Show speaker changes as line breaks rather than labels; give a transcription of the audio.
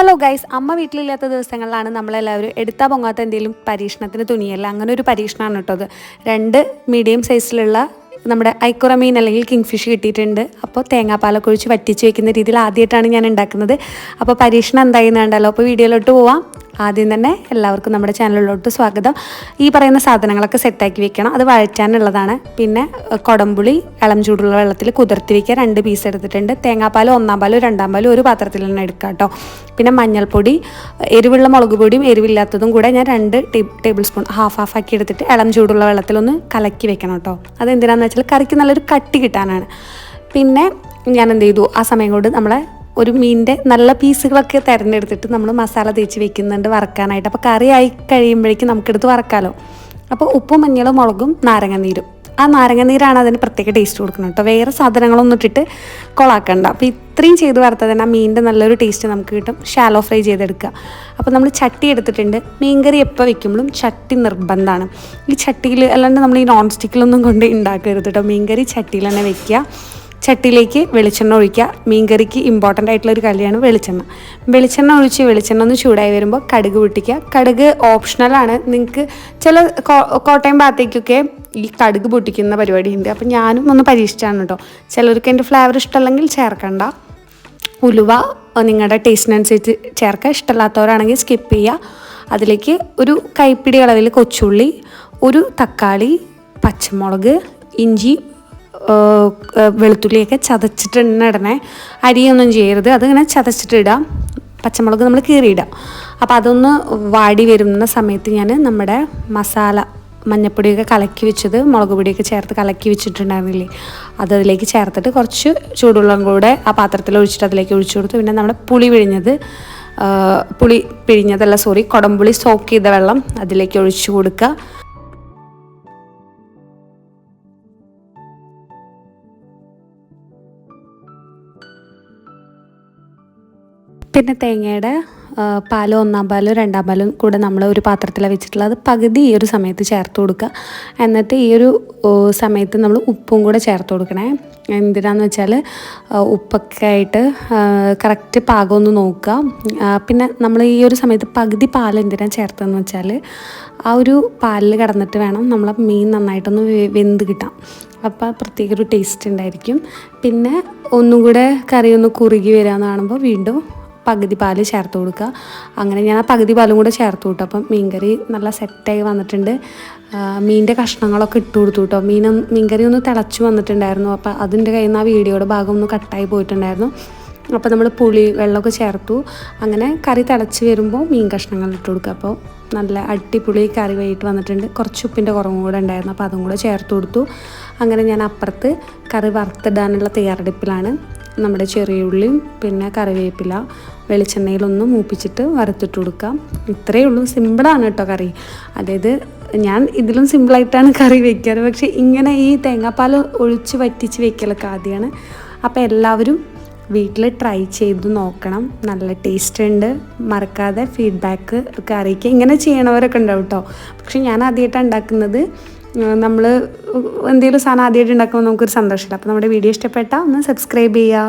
Hello guys അമ്മ വീട്ടിലില്ലാത്ത ദിവസങ്ങളിലാണ് നമ്മളെല്ലാവരും എടുത്താൽ പൊങ്ങാത്ത എന്തെങ്കിലും പരീക്ഷണത്തിന് തുണിയല്ല അങ്ങനെ ഒരു പരീക്ഷണമാണ് കേട്ടോ അത്. രണ്ട് മീഡിയം സൈസിലുള്ള നമ്മുടെ ഐക്കുറ മീൻ അല്ലെങ്കിൽ കിങ് ഫിഷ് കിട്ടിയിട്ടുണ്ട്. അപ്പോൾ തേങ്ങാപ്പാലൊക്കെ ഒഴിച്ച് വറ്റിച്ച് വെക്കുന്ന രീതിയിൽ ആദ്യമായിട്ടാണ് ഞാൻ ഉണ്ടാക്കുന്നത്. അപ്പോൾ പരീക്ഷണം എന്തായി കണ്ടല്ലോ അപ്പോൾ വീഡിയോയിലോട്ട് പോവാം. ആദ്യം തന്നെ എല്ലാവർക്കും നമ്മുടെ ചാനലിലോട്ട് സ്വാഗതം. ഈ പറയുന്ന സാധനങ്ങളൊക്കെ സെറ്റാക്കി വെക്കണം. അത് വഴറ്റാനുള്ളതാണ്. പിന്നെ കൊടമ്പുളി ഇളം ചൂടുള്ള വെള്ളത്തിൽ കുതിർത്തി വെക്കുക. രണ്ട് പീസ് എടുത്തിട്ടുണ്ട്. തേങ്ങാപ്പാലും ഒന്നാം പാലും രണ്ടാം പാലും ഒരു പാത്രത്തിൽ തന്നെ എടുക്കുക കേട്ടോ. പിന്നെ മഞ്ഞൾപ്പൊടി എരിവുള്ള മുളക് പൊടിയും എരിവില്ലാത്തതും കൂടെ ഞാൻ രണ്ട് ടേബിൾ സ്പൂൺ ഹാഫ് ഹാഫ് ആക്കി എടുത്തിട്ട് ഇളം ചൂടുള്ള വെള്ളത്തിലൊന്ന് കലക്കി വെക്കണം കേട്ടോ. അതെന്തിനാന്ന് വെച്ചാൽ കറിക്ക് നല്ലൊരു കട്ടി കിട്ടാനാണ്. പിന്നെ ഞാൻ എന്ത് ചെയ്തു? ആ സമയം കൊണ്ട് നമ്മളെ ഒരു മീനിന്റെ നല്ല പീസുകളൊക്കെ തിരഞ്ഞെടുത്തിട്ട് നമ്മൾ മസാല തേച്ച് വെക്കുന്നുണ്ട് വറക്കാനായിട്ട്. അപ്പോൾ കറി ആയി കഴിയുമ്പോഴേക്കും നമുക്കെടുത്ത് വറക്കാമല്ലോ അപ്പോൾ ഉപ്പും മഞ്ഞളും മുളകും നാരങ്ങനീരും. ആ നാരങ്ങനീരാണ് അതിന് പ്രത്യേക ടേസ്റ്റ് കൊടുക്കുന്നത് കേട്ടോ. വേറെ സാധനങ്ങളൊന്നും ഇട്ടിട്ട് കൊളാക്കണ്ട. അപ്പോൾ ഇത്രയും ചെയ്ത് വറുത്തത് തന്നെ ആ മീനിന്റെ നല്ലൊരു ടേസ്റ്റ് നമുക്ക് കിട്ടും. ഷാലോ ഫ്രൈ ചെയ്തെടുക്കുക. അപ്പോൾ നമ്മൾ ചട്ടി എടുത്തിട്ടുണ്ട്. മീൻകറി എപ്പോൾ വെക്കുമ്പോഴും ചട്ടി നിർബന്ധമാണ്. ഈ ചട്ടിയിൽ അല്ലാണ്ട് നമ്മൾ ഈ നോൺ സ്റ്റിക്കിലൊന്നും കൊണ്ട് ഉണ്ടാക്കരുത് കേട്ടോ. മീൻകറി ചട്ടിയിൽ തന്നെ വെക്കുക. ചട്ടിയിലേക്ക് വെളിച്ചെണ്ണ ഒഴിക്കുക. മീൻകറിക്ക് ഇമ്പോർട്ടന്റ് ആയിട്ടുള്ള ഒരു കല്ലിയാണ് വെളിച്ചെണ്ണ. വെളിച്ചെണ്ണ ഒഴിച്ച് വെളിച്ചെണ്ണ ഒന്ന് ചൂടായി വരുമ്പോൾ കടുക് പൊട്ടിക്കുക. കടുക് ഓപ്ഷണലാണ് നിങ്ങൾക്ക് ചില കോട്ടയം ഭാഗത്തേക്കൊക്കെ ഈ കടുക് പൊട്ടിക്കുന്ന പരിപാടി ഉണ്ട് അപ്പം ഞാനും ഒന്ന് പരീക്ഷിച്ചാണ് കേട്ടോ. ചിലർക്ക് എന്റെ ഫ്ലേവർ ഇഷ്ടമല്ലെങ്കിൽ ചേർക്കണ്ട. ഉലുവ നിങ്ങളുടെ ടേസ്റ്റിനനുസരിച്ച് ചേർക്കുക. ഇഷ്ടമല്ലാത്തവരാണെങ്കിൽ സ്കിപ്പ് ചെയ്യുക. അതിലേക്ക് ഒരു കൈപ്പിടി അളവിൽ കൊച്ചുള്ളി ഒരു തക്കാളി പച്ചമുളക് ഇഞ്ചി വെളുത്തുള്ളിയൊക്കെ ചതച്ചിട്ട് തന്നെ ഇടണേ. അരിയൊന്നും ചെയ്യരുത്. അതിങ്ങനെ ചതച്ചിട്ടിടാം പച്ചമുളക് നമ്മൾ കീറിയിടാം. അപ്പോൾ അതൊന്ന് വാടി വരുന്ന സമയത്ത് ഞാൻ നമ്മുടെ മസാല മഞ്ഞപ്പൊടിയൊക്കെ കലക്കി വെച്ചത് മുളക് പൊടിയൊക്കെ ചേർത്ത് കലക്കി വെച്ചിട്ടുണ്ടായിരുന്നില്ലേ? അത് അതിലേക്ക് ചേർത്തിട്ട് കുറച്ച് ചൂടുവെള്ളം കൂടെ ആ പാത്രത്തിൽ ഒഴിച്ചിട്ട് അതിലേക്ക് ഒഴിച്ചു കൊടുത്തു. പിന്നെ നമ്മുടെ പുളി പിഴിഞ്ഞത് പുളി പിഴിഞ്ഞതല്ല സോറി കുടംപുളി സോക്ക് ചെയ്ത വെള്ളം അതിലേക്ക് ഒഴിച്ചു കൊടുക്കുക. പിന്നെ തേങ്ങയുടെ പാലും ഒന്നാം പാലും രണ്ടാം പാലും കൂടെ നമ്മൾ ഒരു പാത്രത്തിലാണ് വെച്ചിട്ടുള്ളത്. പകുതി ഈ ഒരു സമയത്ത് ചേർത്ത് കൊടുക്കുക എന്നിട്ട് ഈ ഒരു സമയത്ത് നമ്മൾ ഉപ്പും കൂടെ ചേർത്ത് കൊടുക്കണേ. എന്തിനാന്ന് വെച്ചാൽ ഉപ്പൊക്കെ ആയിട്ട് കറക്റ്റ് പാകം ഒന്ന് നോക്കുക പിന്നെ നമ്മൾ ഈ ഒരു സമയത്ത് പകുതി പാൽ എന്തിനാണ് ചേർത്തതെന്ന് വെച്ചാൽ ആ ഒരു പാലിൽ കിടന്നിട്ട് വേണം നമ്മളെ മീൻ നന്നായിട്ടൊന്ന് വെന്ത് കിട്ടാം അപ്പോൾ പ്രത്യേക ഒരു ടേസ്റ്റ് ഉണ്ടായിരിക്കും. പിന്നെ ഒന്നും കൂടെ കറി ഒന്ന് കുറുകി വരാമെന്ന് കാണുമ്പോൾ വീണ്ടും പകുതി പാൽ ചേർത്ത് കൊടുക്കുക. അങ്ങനെ ഞാൻ ആ പകുതി പാലും കൂടെ ചേർത്ത് വിട്ടു. അപ്പം മീൻകറി നല്ല സെറ്റായി വന്നിട്ടുണ്ട്. മീനിന്റെ കഷ്ണങ്ങളൊക്കെ ഇട്ട് കൊടുത്തു കേട്ടോ. മീൻ മീൻകറി ഒന്ന് തിളച്ച് വന്നിട്ടുണ്ടായിരുന്നു. അപ്പോൾ അതിന്റെ കയ്യിൽ നിന്ന് ആ വീഡിയോയുടെ ഭാഗം ഒന്ന് കട്ടായി പോയിട്ടുണ്ടായിരുന്നു. അപ്പോൾ നമ്മൾ പുളി വെള്ളമൊക്കെ ചേർത്തു. അങ്ങനെ കറി തിളച്ച് വരുമ്പോൾ മീൻ കഷ്ണങ്ങൾ ഇട്ട് കൊടുക്കുക. അപ്പോൾ നല്ല അടിപൊളി കറി വൈകിട്ട് വന്നിട്ടുണ്ട്. കുറച്ച് ഉപ്പിന്റെ കുറവും കൂടെ ഉണ്ടായിരുന്നു. അപ്പോൾ അതും കൂടെ ചേർത്ത് കൊടുത്തു. അങ്ങനെ ഞാൻ അപ്പുറത്ത് കറി വറുത്തിടാനുള്ള തയ്യാറെടുപ്പിലാണ്. നമ്മുടെ ചെറിയ ഉള്ളിയും പിന്നെ കറിവേപ്പില വെളിച്ചെണ്ണയിലൊന്ന് മൂപ്പിച്ചിട്ട് വറുത്തിട്ട് കൊടുക്കാം. ഇത്രയേ ഉള്ളൂ. സിമ്പിളാണ് കേട്ടോ കറി. അതായത് ഞാൻ ഇതിലും സിമ്പിളായിട്ടാണ് കറി വെക്കാറ്. പക്ഷേ ഇങ്ങനെ ഈ തേങ്ങാപ്പാൽ ഒഴിച്ച് വറ്റിച്ച് വെക്കലൊക്കെ ആദ്യമാണ് അപ്പോൾ എല്ലാവരും വീട്ടിൽ ട്രൈ ചെയ്ത് നോക്കണം. നല്ല ടേസ്റ്റ് ഉണ്ട്. മറക്കാതെ ഫീഡ്ബാക്ക് ഒക്കെ അറിയിക്കുക ഇങ്ങനെ ചെയ്യണവരൊക്കെ ഉണ്ടാവും കേട്ടോ. പക്ഷെ ഞാൻ ആദ്യമായിട്ടാണ് ഉണ്ടാക്കുന്നത്. നമ്മൾ എന്തെങ്കിലും സാധനം ആദ്യമായിട്ട് ഉണ്ടാക്കുമ്പോൾ നമുക്കൊരു സന്തോഷമില്ല. അപ്പോൾ നമ്മുടെ വീഡിയോ ഇഷ്ടപ്പെട്ടാൽ ഒന്ന് സബ്സ്ക്രൈബ് ചെയ്യുക